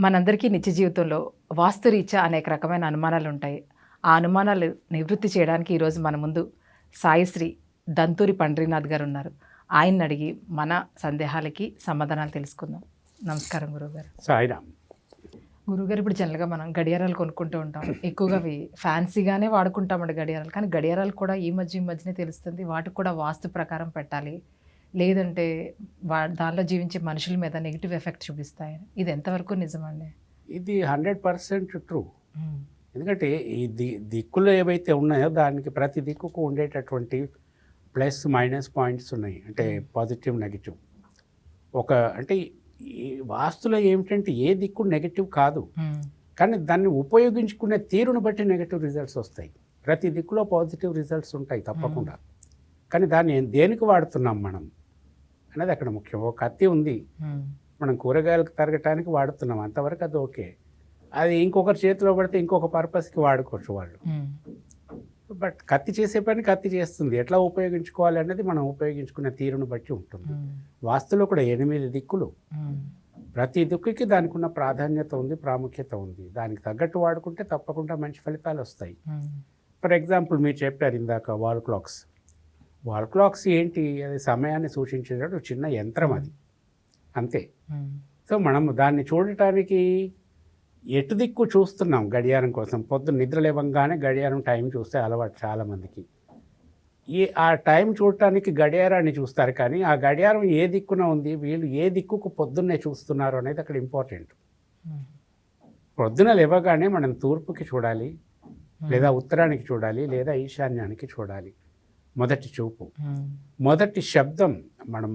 మనందరికీ నిత్య జీవితంలో వాస్తురీత్యా అనేక రకమైన అనుమానాలు ఉంటాయి. ఆ అనుమానాలు నివృత్తి చేయడానికి ఈరోజు మన ముందు సాయిశ్రీ దంతూరి పండ్రీనాథ్ గారు ఉన్నారు. ఆయన్ని అడిగి మన సందేహాలకి సమాధానాలు తెలుసుకుందాం. నమస్కారం గురువుగారు. సాయిరామ్. గురువుగారు ఇప్పుడు జనరల్గా మనం గడియారాలు కొనుక్కుంటూ ఉంటాం. ఎక్కువగా అవి ఫ్యాన్సీగానే వాడుకుంటామండి గడియారాలు. కానీ గడియారాలు కూడా ఈ మధ్య ఈ మధ్యనే తెలుస్తుంది. వాటికి కూడా వాస్తు ప్రకారం పెట్టాలి. లేదంటే వా దానిలో జీవించే మనుషుల మీద నెగిటివ్ ఎఫెక్ట్ చూపిస్తాయి ఇది ఎంతవరకు నిజమండి? ఇది హండ్రెడ్ పర్సెంట్ ట్రూ ఎందుకంటే ఈ ది దిక్కులు ఏవైతే ఉన్నాయో దానికి ప్రతి దిక్కుకు ఉండేటటువంటి ప్లస్ మైనస్ పాయింట్స్ ఉన్నాయి. అంటే పాజిటివ్ నెగిటివ్. ఒక అంటే ఈ వాస్తులో ఏమిటంటే ఏ దిక్కు నెగిటివ్ కాదు. కానీ దాన్ని ఉపయోగించుకునే తీరును బట్టి నెగిటివ్ రిజల్ట్స్ వస్తాయి. ప్రతి దిక్కులో పాజిటివ్ రిజల్ట్స్ ఉంటాయి తప్పకుండా. కానీ దాన్ని దేనికి వాడుతున్నాం మనం? అనేది అక్కడ ముఖ్యం. ఒక కత్తి ఉంది. మనం కూరగాయలకు తరగటానికి వాడుతున్నాం. అంతవరకు అది ఓకే. అది ఇంకొకరి చేతిలో పడితే ఇంకొక పర్పస్కి వాడుకోవచ్చు వాళ్ళు. బట్ కత్తి చేసే పని కత్తి చేస్తుంది. ఎట్లా ఉపయోగించుకోవాలి అనేది మనం ఉపయోగించుకునే తీరును బట్టి ఉంటుంది. వాస్తులో కూడా ఎనిమిది దిక్కులు. ప్రతి దిక్కుకి దానికి ఉన్న ప్రాధాన్యత ఉంది ప్రాముఖ్యత ఉంది. దానికి తగ్గట్టు వాడుకుంటే తప్పకుండా మంచి ఫలితాలు వస్తాయి. ఫర్ ఎగ్జాంపుల్ మీరు చెప్పారు ఇందాక వాల్ క్లాక్స్. వాల్ క్లాక్స్ ఏంటి అది సమయాన్ని సూచించేటప్పుడు చిన్న యంత్రం అది. అంతే. సో మనం దాన్ని చూడటానికి ఎటు దిక్కు చూస్తున్నాం గడియారం కోసం. పొద్దున్న నిద్ర లేవంగానే గడియారం టైం చూస్తే అలవాటు చాలామందికి. ఈ ఆ టైం చూడటానికి గడియారాన్ని చూస్తారు కానీ ఆ గడియారం ఏ దిక్కున ఉంది వీళ్ళు ఏ దిక్కుకు పొద్దున్నే చూస్తున్నారు అనేది అక్కడ ఇంపార్టెంట్. పొద్దున లేవగానే మనం తూర్పుకి చూడాలి లేదా ఉత్తరానికి చూడాలి లేదా ఈశాన్యానికి చూడాలి. మొదటి చూపు. మొదటి శబ్దం మనం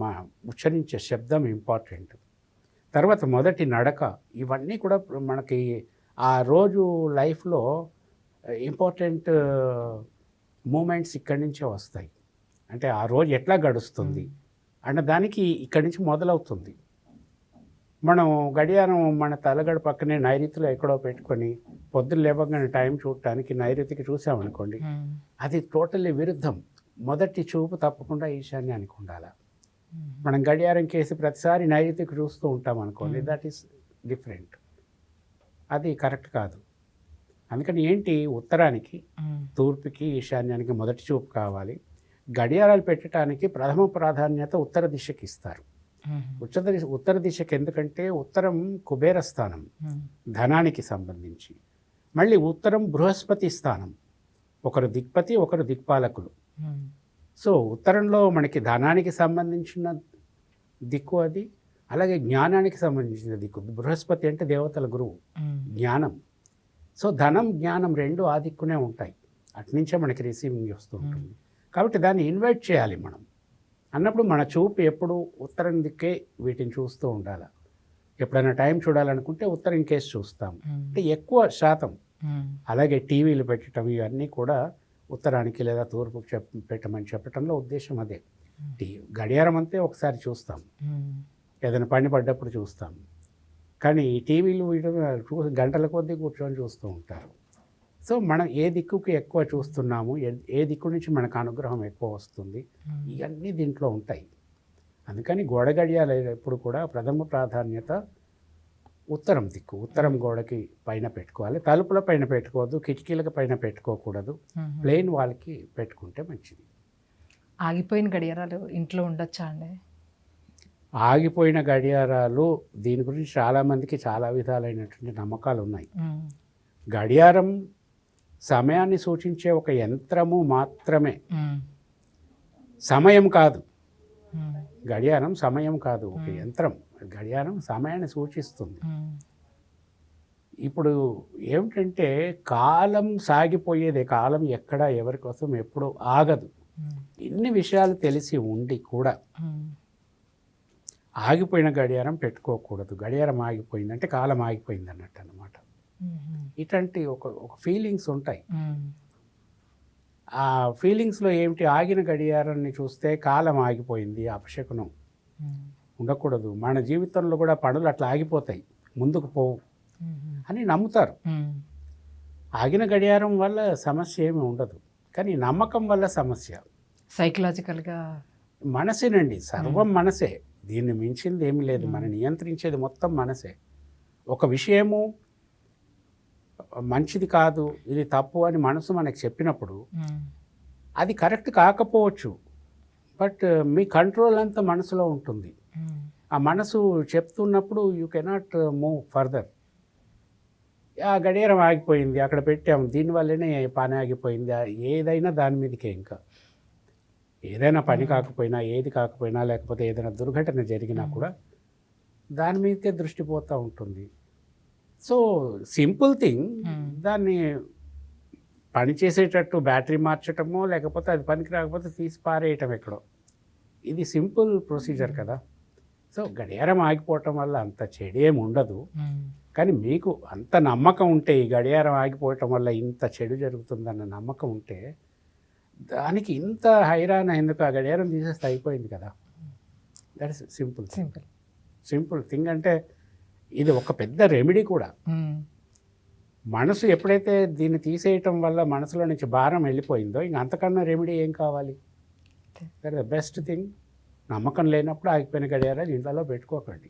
ఉచ్చరించే శబ్దం ఇంపార్టెంట్ తర్వాత మొదటి నడక ఇవన్నీ కూడా మనకి ఆ రోజు లైఫ్లో ఇంపార్టెంట్ మూమెంట్స్ ఇక్కడి నుంచే వస్తాయి. అంటే ఆ రోజు ఎట్లా గడుస్తుంది అన్న దానికి ఇక్కడి నుంచి మొదలవుతుంది. మనం గడియారం మన తలగడ పక్కనే నైరుతిలో ఎక్కడో పెట్టుకొని పొద్దున్న లేవగానే టైం చూడటానికి నైరుతికి చూసామనుకోండి అది టోటల్లీ విరుద్ధం. మొదటి చూపు తప్పకుండా ఈశాన్యానికి ఉండాలి? మనం గడియారం కేసి ప్రతిసారి నైరుతికి చూస్తూ ఉంటాం అనుకోండి దట్ ఈస్ డిఫరెంట్ అది కరెక్ట్ కాదు. అందుకని ఏంటి? ఉత్తరానికి తూర్పుకి ఈశాన్యానికి మొదటి చూపు కావాలి. గడియారాలు పెట్టడానికి ప్రథమ ప్రాధాన్యత ఉత్తర దిశకి ఇస్తారు. ఉత్తర దిశ ఉత్తర దిశకి ఎందుకంటే ఉత్తరం కుబేర స్థానం ధనానికి సంబంధించి. మళ్ళీ ఉత్తరం బృహస్పతి స్థానం. ఒకరు దిక్పతి ఒకరు దిక్పాలకులు. సో ఉత్తరంలో మనకి ధనానికి సంబంధించిన దిక్కు అది అలాగే జ్ఞానానికి సంబంధించిన దిక్కు. బృహస్పతి అంటే దేవతల గురువు జ్ఞానం. సో ధనం జ్ఞానం రెండు ఆ దిక్కునే ఉంటాయి. అట్నుంచే మనకి రిసీవింగ్ వస్తూ ఉంటుంది. కాబట్టి దాన్ని ఇన్వైట్ చేయాలి మనం. అన్నప్పుడు మన చూపు ఎప్పుడు ఉత్తరం దిక్కే వీటిని చూస్తూ ఉండాలి. ఎప్పుడైనా టైం చూడాలనుకుంటే ఉత్తరం కేసు చూస్తాం. అంటే ఎక్కువ శాతం. అలాగే టీవీలు పెట్టడం ఇవన్నీ కూడా ఉత్తరానికి లేదా తూర్పుకు చెప్ పెట్టమని చెప్పడంలో ఉద్దేశం అదే. గడియారం అంతే ఒకసారి చూస్తాం. ఏదైనా పని పడ్డప్పుడు చూస్తాం. కానీ టీవీలు చూ గంటల కొద్దీ కూర్చొని చూస్తూ ఉంటారు. సో మనం ఏ దిక్కుకి ఎక్కువ చూస్తున్నాము ఏ- ఏ దిక్కు నుంచి మనకు అనుగ్రహం ఎక్కువ వస్తుంది ఇవన్నీ దీంట్లో ఉంటాయి. అందుకని గోడ గడియాలు ఎప్పుడు కూడా ప్రథమ ప్రాధాన్యత ఉత్తరం దిక్కు. ఉత్తరం గోడకి పైన పెట్టుకోవాలి. తలుపుల పైన పెట్టుకోవద్దు. కిటికీలకు పైన పెట్టుకోకూడదు. ప్లెయిన్ వాళ్ళకి పెట్టుకుంటే మంచిది. ఆగిపోయిన గడియారాలు ఇంట్లో ఉండొచ్చా అండి? ఆగిపోయిన గడియారాలు దీని గురించి చాలామందికి చాలా విధాలైనటువంటి నమ్మకాలు ఉన్నాయి. గడియారం సమయాన్ని సూచించే ఒక యంత్రము మాత్రమే. సమయం కాదు. గడియారం సమయం కాదు. ఒక యంత్రం. గడియారం సమయాన్ని సూచిస్తుంది. ఇప్పుడు ఏమిటంటే కాలం సాగిపోయేదే కాలం ఎక్కడ ఎవరి కోసం ఎప్పుడు ఆగదు. ఇన్ని విషయాలు తెలిసి ఉండి కూడా ఆగిపోయిన గడియారం పెట్టుకోకూడదు. గడియారం ఆగిపోయిందంటే కాలం ఆగిపోయింది అన్నట్టు అనమాట ఇట్లాంటి ఒక ఒక ఫీలింగ్స్ ఉంటాయి. ఆ ఫీలింగ్స్లో ఏమిటి? ఆగిన గడియారాన్ని చూస్తే కాలం ఆగిపోయింది అపశకునం. ఉండకూడదు. మన జీవితంలో కూడా పనులు అట్లా ఆగిపోతాయి. ముందుకు పోవు అని నమ్ముతారు. ఆగిన గడియారం వల్ల సమస్య ఏమి ఉండదు. కానీ నమ్మకం వల్ల సమస్య. సైకలాజికల్గా మనసేనండి. సర్వం మనసే. దీన్ని మించింది ఏమీ లేదు. మన నియంత్రించేది మొత్తం మనసే. ఒక విషయము మంచిది కాదు ఇది తప్పు అని మనసు మనకు చెప్పినప్పుడు. అది కరెక్ట్ కాకపోవచ్చు. బట్ మీ కంట్రోల్ అంతా మనసులో ఉంటుంది. ఆ మనసు చెప్తున్నప్పుడు యూ కెనాట్ మూవ్ ఫర్దర్ ఆ గడియారం ఆగిపోయింది అక్కడ పెట్టాం దీనివల్లనే పని ఆగిపోయింది. ఏదైనా దాని మీదకే ఇంకా. ఏదైనా పని కాకపోయినా ఏది కాకపోయినా లేకపోతే ఏదైనా దుర్ఘటన జరిగినా కూడా దాని మీదకే దృష్టి పోతూ ఉంటుంది. So simple thing. దాన్ని పని చేసేటట్టు బ్యాటరీ మార్చటమో లేకపోతే అది పనికి రాకపోతే తీసి పారేయటం ఎక్కడో. ఇది సింపుల్ ప్రొసీజర్ కదా. సో గడియారం ఆగిపోవటం వల్ల అంత చెడు ఏమి ఉండదు. కానీ మీకు అంత నమ్మకం ఉంటే ఈ గడియారం ఆగిపోవటం వల్ల ఇంత చెడు జరుగుతుందన్న నమ్మకం ఉంటే దానికి ఇంత హైరాణ ఎందుకు? ఆ గడియారం తీసేస్తే అయిపోయింది కదా. That is simple simple simple thing అంటే ఇది ఒక పెద్ద రెమెడీ కూడా. మనసు ఎప్పుడైతే దీన్ని తీసేయటం వల్ల మనసులో నుంచి భారం వెళ్ళిపోయిందో ఇంక అంతకన్నా రెమెడీ ఏం కావాలి? దట్ ద బెస్ట్ థింగ్ నమ్మకం లేనప్పుడు ఆగిపోయిన గడియారాలు ఇంట్లో పెట్టుకోకండి.